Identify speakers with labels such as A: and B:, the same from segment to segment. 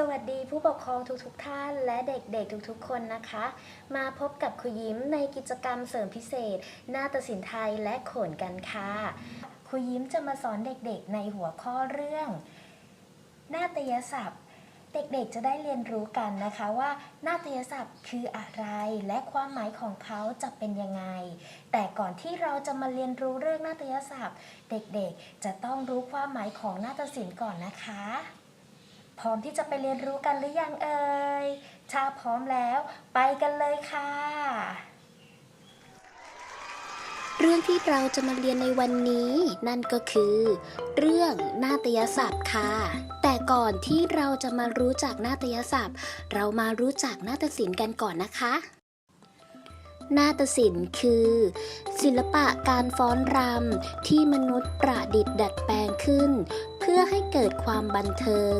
A: สวัสดีผู้ปกครองทุกๆทท่านและเด็กๆทุกๆ คนนะคะ มาพบกับครูยิ้มในกิจกรรมเสริมพิเศษ นาฏศิลป์ไทยและโขนกันค่ะครูยิ้มจะมาสอนเด็กๆในหัวข้อเรื่อง นาฏยศัพท์ เด็กๆจะได้เรียนรู้กันนะคะว่า นาฏยศัพท์คืออะไร และความหมายของเขาจะเป็นยังไง แต่ก่อนที่เราจะมาเรียนรู้เรื่องนาฏยศัพท์ เด็กๆจะต้องรู้ความหมายของนาฏศิลป์ก่อนนะคะ พร้อมที่จะไปเรียนรู้กันหรือยังเอ่ยถ้าพร้อมแล้วไปกันเลยค่ะ
B: เรื่องที่เราจะมาเรียนในวันนี้ นั่นก็คือ เรื่องนาฏยศัพท์ค่ะ แต่ก่อนที่เราจะมารู้จักนาฏยศัพท์ เรามารู้จักนาฏศิลป์กันก่อนนะคะนาฏศิลป์คือ ศิลปะการฟ้อนรำที่มนุษย์ประดิษฐ์ดัดแปลงขึ้น พื่อให้เกิดความบันเทิง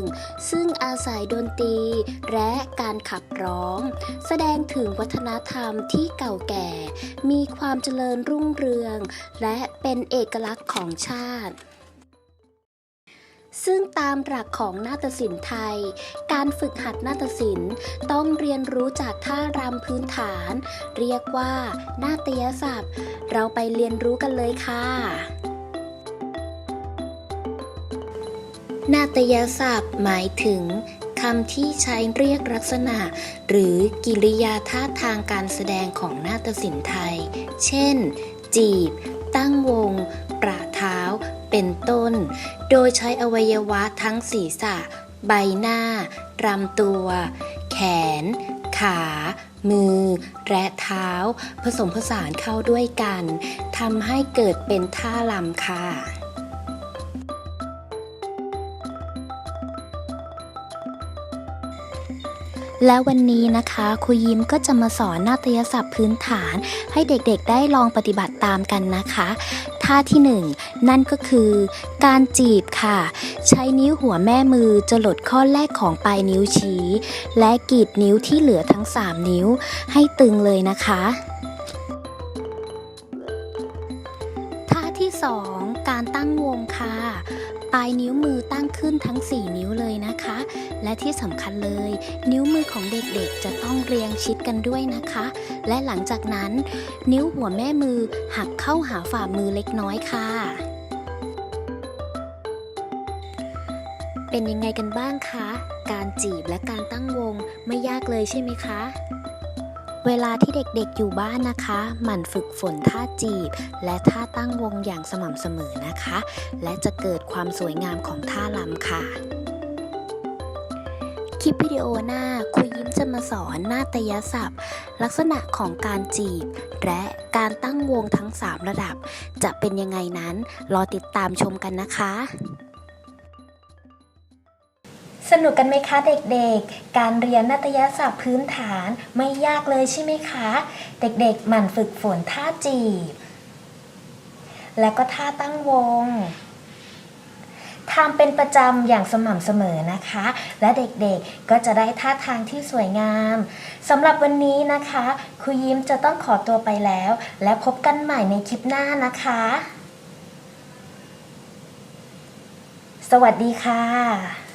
B: ซึ่งอาศัยดนตรีและการขับร้อง แสดงถึงวัฒนธรรมที่เก่าแก่ มีความเจริญรุ่งเรือง และเป็นเอกลักษณ์ของชาติซึ่งตามหลักของนาฏศิลป์ไทย การฝึกหัดนาฏศิลป์ต้องเรียนรู้จากท่ารำพื้นฐาน เรียกว่านาฏยศัพท์ เราไปเรียนรู้กันเลยค่ะ นาฏยศัพท์หมายถึงคำที่ใช้เรียกลักษณะ หรือกิริยาท่าทางการแสดงของนาฏศิลป์ไทย เช่น จีบ ตั้งวง ประเท้า เป็นต้น โดยใช้อวัยวะทั้งศีรษะ ใบหน้ารำตัว แขน ขา มือ และเท้า ผสมผสานเข้าด้วยกันทำให้เกิดเป็นท่าลำค่ะ และวันนี้นะคะครูยิ้มก็จะมาสอนนาฏยศัพท์พื้นฐาน ให้เด็กๆได้ลองปฏิบัติตามกันนะคะ ท่าที่หนึ่งนั่นก็คือ การจีบค่ะ ใช้นิ้วหัวแม่มือจะหลดข้อแรกของปลายนิ้วชี้ และกรีดนิ้วที่เหลือทั้ง 3 นิ้ว ให้ตึงเลยนะคะ ท่าที่ 2 การตั้งวงค่ะ ลายนิ้วมือตั้งขึ้นทั้ง 4 นิ้วเลยนะคะ และที่สำคัญเลย นิ้วมือของเด็กๆ จะต้องเรียงชิดกันด้วยนะคะ และหลังจากนั้น นิ้วหัวแม่มือหักเข้าหาฝ่ามือเล็กน้อยค่ะ เป็นยังไงกันบ้างคะ การจีบและการตั้งวงไม่ยากเลยใช่ไหมคะ เวลาที่เด็กๆอยู่บ้านนะคะ หมั่นฝึกฝนท่าจีบ และท่าตั้งวงอย่างสม่ำเสมอนะคะ และจะเกิดความสวยงามของท่าลำค่ะ คลิปวิดีโอหน้าครูยิ้มจะมาสอนนาฏยศัพท์ ลักษณะของการจีบ และการตั้งวงทั้ง 3 ระดับ จะเป็นยังไงนั้น รอติดตามชมกันนะคะ
A: สนุกกันไหมคะเด็กๆ การเรียนนาฏยศัพท์พื้นฐานไม่ยากเลยใช่ไหมคะ เด็กๆ หมั่นฝึกฝนท่าจีบ และก็ท่าตั้งวงทำเป็นประจำอย่างสม่ำเสมอนะคะ และเด็กๆก็จะได้ท่าทางที่สวยงามสำหรับวันนี้นะคะครูยิ้มจะต้องขอตัวไปแล้ว และพบกันใหม่ในคลิปหน้านะคะ สวัสดีค่ะ